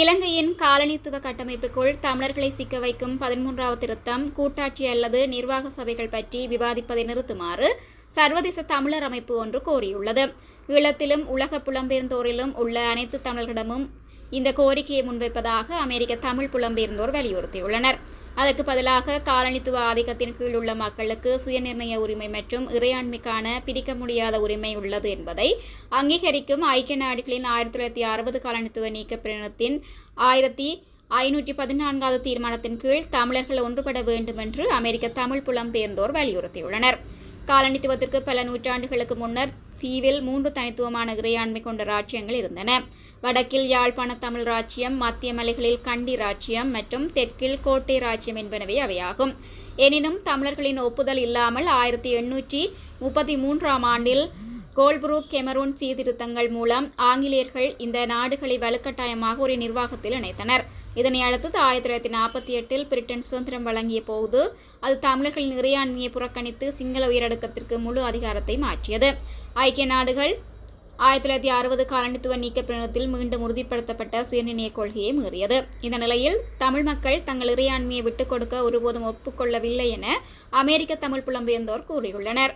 இலங்கையின் காலனித்துவ கட்டமைப்புக்குள் தமிழர்களை சிக்க வைக்கும் பதிமூன்றாவது திருத்தம் கூட்டாட்சி அல்லது நிர்வாக சபைகள் பற்றி விவாதிப்பதை நிறுத்துமாறு சர்வதேச தமிழர் அமைப்பு ஒன்று கோரியுள்ளது. ஈழத்திலும் உலக புலம்பெயர்ந்தோரிலும் உள்ள அனைத்து தமிழர்களிடமும் இந்த கோரிக்கையை முன்வைப்பதாக அமெரிக்க தமிழ் புலம்பெயர்ந்தோர் வலியுறுத்தியுள்ளனர். அதற்கு பதிலாக காலனித்துவ ஆதிக்கத்தின் கீழ் உள்ள மக்களுக்கு சுயநிர்ணய உரிமை மற்றும் இறையாண்மைக்கான பிரிக்க முடியாத உரிமை உள்ளது என்பதை அங்கீகரிக்கும் ஐக்கிய நாடுகளின் ஆயிரத்தி தொள்ளாயிரத்தி அறுபது காலனித்துவ நீக்க பிரிவினத்தின் ஆயிரத்தி ஐநூற்றி பதினான்காவது தீர்மானத்தின் கீழ் தமிழர்கள் ஒன்றுபட வேண்டும் என்று அமெரிக்க தமிழ் புலம்பெயர்ந்தோர் வலியுறுத்தியுள்ளனர். காலனித்துவத்திற்கு பல நூற்றாண்டுகளுக்கு முன்னர் தீவில் மூன்று தனித்துவமான இறையாண்மை கொண்ட ராஜ்யங்கள் இருந்தன. வடக்கில் யாழ்ப்பாண தமிழ் ராஜ்யம் மத்திய மலைகளில் கண்டி ராஜ்யம் மற்றும் தெற்கில் கோட்டை ராஜ்யம் என்பனவே அவையாகும். எனினும் தமிழர்களின் ஒப்புதல் இல்லாமல் ஆயிரத்தி எண்ணூற்றி முப்பத்தி மூன்றாம் ஆண்டில் கோல்புரூக் கெமரூன் சீர்திருத்தங்கள் மூலம் ஆங்கிலேயர்கள் இந்த நாடுகளை வலுக்கட்டாயமாக ஒரு நிர்வாகத்தில் இணைத்தனர். இதனை அடுத்து ஆயிரத்தி தொள்ளாயிரத்தி நாற்பத்தி எட்டில் பிரிட்டன் சுதந்திரம் வழங்கிய போது அது தமிழர்களின் இறையாண்மையை புறக்கணித்து சிங்கள உயரடுக்கத்திற்கு முழு அதிகாரத்தை மாற்றியது. ஐக்கிய நாடுகள் ஆயிரத்தி தொள்ளாயிரத்தி அறுபது காலனித்துவ நீக்க பிரணத்தில் மீண்டும் உறுதிப்படுத்தப்பட்ட சுயநிர்ணய கொள்கையை மீறியது. இந்த நிலையில் தமிழ் மக்கள் தங்கள் இறையாண்மையை விட்டுக் கொடுக்க ஒருபோதும் ஒப்புக்கொள்ளவில்லை என அமெரிக்க தமிழ் புலம்பெயர்ந்தோர் கூறியுள்ளனர்.